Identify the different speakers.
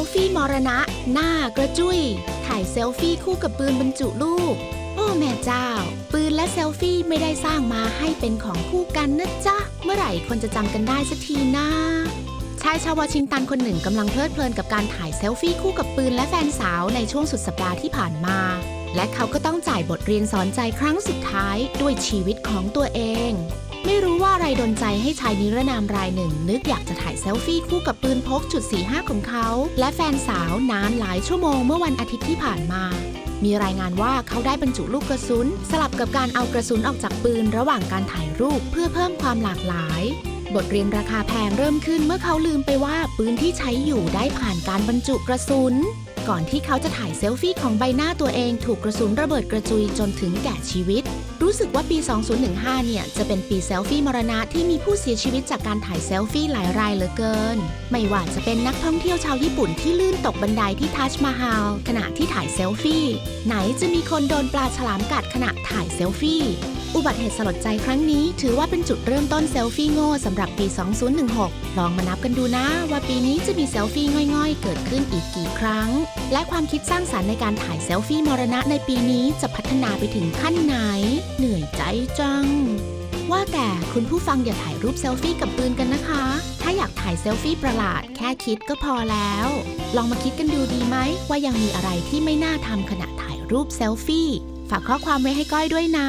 Speaker 1: ลฟี่มรณะ หน้ากระจุย ถ่ายเซลฟี่คู่กับปืนบรรจุลูก โอ้แม่เจ้า ปืนและเซลฟี่ไม่ได้สร้างมาให้เป็นของคู่กันนะจ๊ะ เมื่อไหร่คนจะจำกันได้สักทีนะชายชาววอชิงตันคนหนึ่งกำลังเพลิดเพลินกับการถ่ายเซลฟี่คู่กับปืนและแฟนสาวในช่วงสุดสัปดาห์ที่ผ่านมา และเขาก็ต้องจ่ายบทเรียนสอนใจครั้งสุดท้ายด้วยชีวิตของตัวเอง ไม่รู้ ดนใจให้ชายนิรนามรายหนึ่ง นึกอยากจะถ่ายเซลฟี่คู่กับปืนพกจุด45ของเขา และแฟนสาวนานหลายชั่วโมงเมื่อวันอาทิตย์ที่ผ่านมามีรายงานว่าเขาได้บรรจุลูกกระสุน สลับกับการเอากระสุนออกจากปืนระหว่างการถ่ายรูปเพื่อเพิ่มความหลากหลาย บทเรียนราคาแพงเริ่มขึ้นเมื่อเขาลืมไปว่าปืนที่ใช้อยู่ได้ผ่านการบรรจุกระสุน ก่อนที่เขาจะถ่ายเซลฟี่ของใบหน้าตัวเองถูกกระสุนระเบิดกระจุยจนถึงแก่ชีวิต รู้สึกว่าปี 2015 เนี่ย จะเป็นปีเซลฟี่มรณะที่มีผู้เสียชีวิตจากการถ่ายเซลฟี่หลายรายเหลือเกิน ไม่ว่าจะเป็นนักท่องเที่ยวชาวญี่ปุ่นที่ลื่นตกบันไดที่ทัชมาฮาลขณะที่ถ่ายเซลฟี่ ไหนจะมีคนโดนปลาฉลามกัดขณะถ่ายเซลฟี่ อุบัติเหตุสลดใจครั้งนี้ ถือว่าเป็นจุดเริ่มต้นเซลฟี่โง่สำหรับปี 2016 ลองมานับกันดูนะ ว่าปีนี้จะมีเซลฟี่ง่อยๆ เกิดขึ้นอีกกี่ครั้ง และความคิดสร้างสรรค์ในการถ่ายเซลฟี่มรณะในปีนี้จะพัฒนาไปถึงขั้นไหนเหนื่อยใจจัง ว่าแต่คุณผู้ฟังอย่าถ่ายรูปเซลฟี่กับปืนกันนะคะ ถ้าอยากถ่ายเซลฟี่ประหลาดแค่คิดก็พอแล้ว ลองมาคิดกันดูดีไหม ว่ายังมีอะไรที่ไม่น่าทำขณะถ่ายรูปเซลฟี่ ฝากข้อความไว้ให้ก้อยด้วยนะ